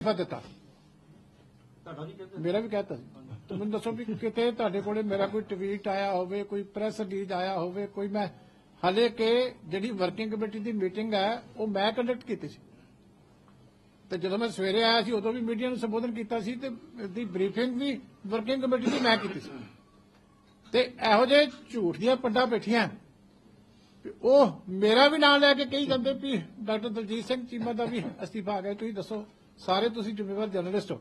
ਅਸਤੀਫਾ ਦਿੱਤਾ। ਤੁਹਾਡਾ ਵੀ ਕਹਿੰਦੇ? ਮੇਰਾ ਵੀ ਕਹਿਤਾ ਸੀ। ਤੇ ਮੈਨੂੰ ਦੱਸੋ ਵੀ ਕਿਤੇ ਤੁਹਾਡੇ ਕੋਲੇ ਮੇਰਾ ਕੋਈ ਟਵੀਟ ਆਇਆ ਹੋਵੇ ਕੋਈ ਪ੍ਰੈਸ ਰਿਲੀਜ਼ ਆਇਆ ਹੋਵੇ ਕੋਈ ਮੈਂ ਹਲੇ ਕਿ ਜਿਹੜੀ ਵਰਕਿੰਗ ਕਮੇਟੀ ਦੀ ਮੀਟਿੰਗ ਹੈ ਉਹ ਮੈਂ ਕੰਡਕਟ ਕੀਤੀ ਸੀ। ਤੇ ਜਦੋਂ ਮੈਂ ਸਵੇਰੇ ਆਇਆ ਸੀ ਉਦੋਂ ਵੀ ਮੀਡੀਆ ਨੂੰ ਸੰਬੋਧਨ ਕੀਤਾ ਸੀ ਤੇ ਦੀ ਬਰੀਫਿੰਗ ਵੀ ਵਰਕਿੰਗ ਕਮੇਟੀ ਦੀ ਮੈਂ ਕੀਤੀ ਸੀ। ਤੇ ਇਹੋ ਜਿਹੇ ਝੂਠ ਦੀਆਂ ਪੱਡਾਂ ਬੈਠੀਆਂ। ਉਹ ਮੇਰਾ ਵੀ ਨਾਮ ਲੈ ਕੇ ਕਹੀ ਜਾਂਦੇ ਵੀ ਡਾਕਟਰ ਦਲਜੀਤ ਸਿੰਘ ਚੀਮਾ ਦਾ ਵੀ ਅਸਤੀਫਾ ਆ ਗਿਆ ਤੁਸੀਂ ਦੱਸੋ। ਸਾਰੇ ਤੁਸੀਂ ਜ਼ਿੰਮੇਵਾਰ ਜਰਨਲਿਸਟ ਹੋ।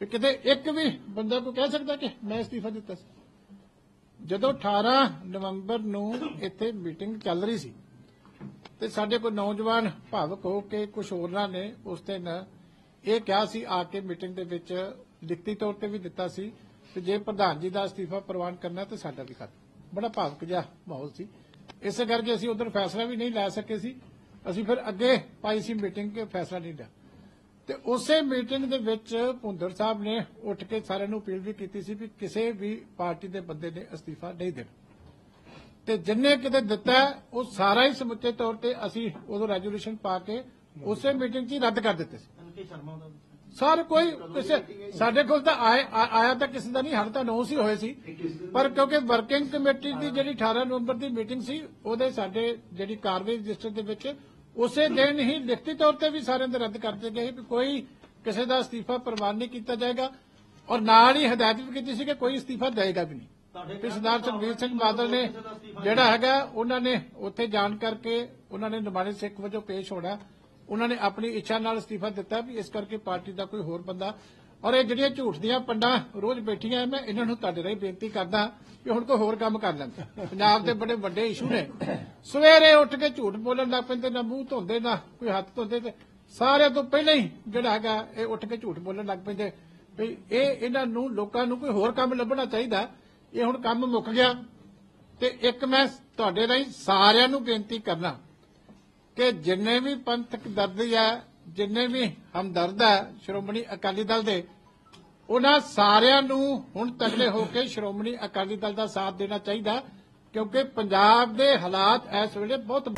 ਵੀ ਕਿਤੇ ਇੱਕ ਵੀ ਬੰਦਾ ਕੋਈ ਕਹਿ ਸਕਦਾ ਕਿ ਮੈਂ ਅਸਤੀਫਾ ਦਿੱਤਾ ਸੀ। ਜਦੋਂ 18 ਨਵੰਬਰ ਨੂੰ ਇੱਥੇ ਮੀਟਿੰਗ ਚੱਲ ਰਹੀ ਸੀ, ਤੇ ਸਾਡੇ ਕੋਈ ਨੌਜਵਾਨ ਭਾਵਕ ਹੋ ਕੇ ਕੁਝ ਹੋਰਨਾਂ ਨੇ ਉਸ ਦਿਨ ਇਹ ਕਿਹਾ ਸੀ, ਆ ਕੇ ਮੀਟਿੰਗ ਦੇ ਵਿੱਚ ਲਿਖਤੀ ਤੌਰ ਤੇ ਵੀ ਦਿੱਤਾ ਸੀ ਕਿ ਜੇ ਪ੍ਰਧਾਨ ਜੀ ਦਾ ਅਸਤੀਫਾ ਪ੍ਰਵਾਨ ਕਰਨਾ ਤੇ ਸਾਡਾ ਵੀ ਕਰ ਬੜਾ ਭਾਵਕ ਜਿਹਾ ਮਾਹੌਲ ਸੀ। ਇਸੇ ਕਰਕੇ ਅਸੀਂ ਉਧਰ ਫੈਸਲਾ ਵੀ ਨਹੀਂ ਲੈ ਸਕੇ ਸੀ। ਅਸੀਂ ਫਿਰ ਅੱਗੇ ਪਾਈ ਸੀ ਮੀਟਿੰਗ ਕਿ ਫੈਸਲਾ ਨਹੀਂ ਲਿਆ। ਤੇ ਉਸੇ ਮੀਟਿੰਗ ਦੇ ਵਿੱਚ ਭੁੰਦਰ ਸਾਹਿਬ ਨੇ ਉੱਠ ਕੇ ਸਾਰਿਆਂ ਨੂੰ ਅਪੀਲ ਵੀ ਕੀਤੀ ਸੀ ਵੀ ਕਿਸੇ ਵੀ ਪਾਰਟੀ ਦੇ ਬੰਦੇ ਨੇ ਅਸਤੀਫਾ ਨਹੀਂ ਦੇਣਾ। ਤੇ ਜਿੰਨੇ ਕਿਤੇ ਦਿੱਤਾ ਉਹ ਸਾਰਾ ਹੀ ਸਮੁੱਚੇ ਤੌਰ ਤੇ ਅਸੀਂ ਉਦੋਂ ਰੈਜੂਲੇਸ਼ਨ ਪਾ ਕੇ ਉਸੇ ਮੀਟਿੰਗ 'ਚ ਰੱਦ ਕਰ ਦਿੱਤੇ ਸੀ। ਸਾਰੇ ਕੋਈ ਕਿਸੇ ਸਾਡੇ ਕੋਲ ਤਾਂ ਆਇਆ ਤਾਂ ਕਿਸੇ ਦਾ ਨਹੀਂ ਹਰ ਤਾਂ ਨੌ ਸੀ ਹੋਏ ਸੀ। ਪਰ ਕਿਉਂਕਿ ਵਰਕਿੰਗ ਕਮੇਟੀ ਦੀ ਜਿਹੜੀ 18 ਨਵੰਬਰ ਦੀ ਮੀਟਿੰਗ ਸੀ ਉਹਦੇ ਸਾਡੇ ਜਿਹੜੀ ਕਾਰਵਾਈ ਰਜਿਸਟਰ ਦੇ ਵਿੱਚ ਉਸੇ ਦਿਨ ਹੀ ਲਿਖਤੀ ਤੌਰ ਤੇ ਵੀ ਸਾਰਿਆਂ ਦੇ ਰੱਦ ਕਰ ਦਿੱਤੇ ਗਏ ਵੀ ਕੋਈ ਕਿਸੇ ਦਾ ਅਸਤੀਫਾ ਪ੍ਰਵਾਨ ਨਹੀਂ ਕੀਤਾ ਜਾਏਗਾ ਔਰ ਨਾਲ ਹੀ ਹਦਾਇਤ ਵੀ ਕੀਤੀ ਸੀ ਕਿ ਕੋਈ ਅਸਤੀਫਾ ਦੇਏਗਾ ਵੀ ਨਹੀਂ। ਤੇ ਸਰਦਾਰ ਸੁਖਬੀਰ ਸਿੰਘ ਬਾਦਲ ਨੇ ਜਿਹੜਾ ਹੈਗਾ ਉਹਨਾਂ ਨੇ ਉੱਥੇ ਜਾਣ ਕਰਕੇ ਉਹਨਾਂ ਨੇ ਨਿਮਾਣੇ ਸਿੱਖ ਵਜੋਂ ਪੇਸ਼ ਹੋਣਾ। ਉਹਨਾਂ ਨੇ ਆਪਣੀ ਇੱਛਾ ਨਾਲ ਅਸਤੀਫਾ ਦਿੱਤਾ ਵੀ ਇਸ ਕਰਕੇ ਪਾਰਟੀ ਦਾ ਕੋਈ ਹੋਰ ਬੰਦਾ ਔਰ ਇਹ ਜਿਹੜੀਆਂ ਝੂਠ ਦੀਆਂ ਪੰਡਾਂ ਰੋਜ਼ ਬੈਠੀਆਂ, ਮੈਂ ਇਹਨਾਂ ਨੂੰ ਤੁਹਾਡੇ ਰਾਹੀਂ ਬੇਨਤੀ ਕਰਦਾ ਕਿ ਹੁਣ ਕੋਈ ਹੋਰ ਕੰਮ ਕਰ ਲੈਣ। ਪੰਜਾਬ ਦੇ ਬੜੇ ਵੱਡੇ ਇਸ਼ੂ ਨੇ। ਸਵੇਰੇ ਉੱਠ ਕੇ ਝੂਠ ਬੋਲਣ ਲੱਗ ਪੈਂਦੇ ਨਾ, ਮੂੰਹ ਧੋਂਦੇ ਨਾ, ਕੋਈ ਹੱਥ ਧੋਂਦੇ ਤੇ ਸਾਰਿਆਂ ਤੋਂ ਪਹਿਲਾਂ ਹੀ ਜਿਹੜਾ ਹੈਗਾ, ਇਹ ਉੱਠ ਕੇ ਝੂਠ ਬੋਲਣ ਲੱਗ ਪੈਂਦੇ। ਵੀ ਇਹ ਇਹਨਾਂ ਨੂੰ, ਲੋਕਾਂ ਨੂੰ ਕੋਈ ਹੋਰ ਕੰਮ ਲੱਭਣਾ ਚਾਹੀਦਾ। ਇਹ ਹੁਣ ਕੰਮ ਮੁੱਕ ਗਿਆ। ਤੇ ਇੱਕ ਮੈਂ ਤੁਹਾਡੇ ਰਾਹੀਂ ਸਾਰਿਆਂ ਨੂੰ ਬੇਨਤੀ ਕਰਨਾ ਕਿ ਜਿੰਨੇ ਵੀ ਪੰਥਕ ਦਰਦ ਹੈ ਜਿੰਨੇ ਵੀ ਹਮਦਰਦ ਹੈ, ਸ਼੍ਰੋਮਣੀ ਅਕਾਲੀ ਦਲ ਦੇ ਉਹਨਾਂ ਸਾਰਿਆਂ ਨੂੰ ਹੁਣ ਤਗੜੇ ਹੋ ਕੇ ਸ਼੍ਰੋਮਣੀ ਅਕਾਲੀ ਦਲ ਦਾ ਸਾਥ ਦੇਣਾ ਚਾਹੀਦਾ, ਕਿਉਂਕਿ ਪੰਜਾਬ ਦੇ ਹਾਲਾਤ ਇਸ ਵੇਲੇ ਬਹੁਤ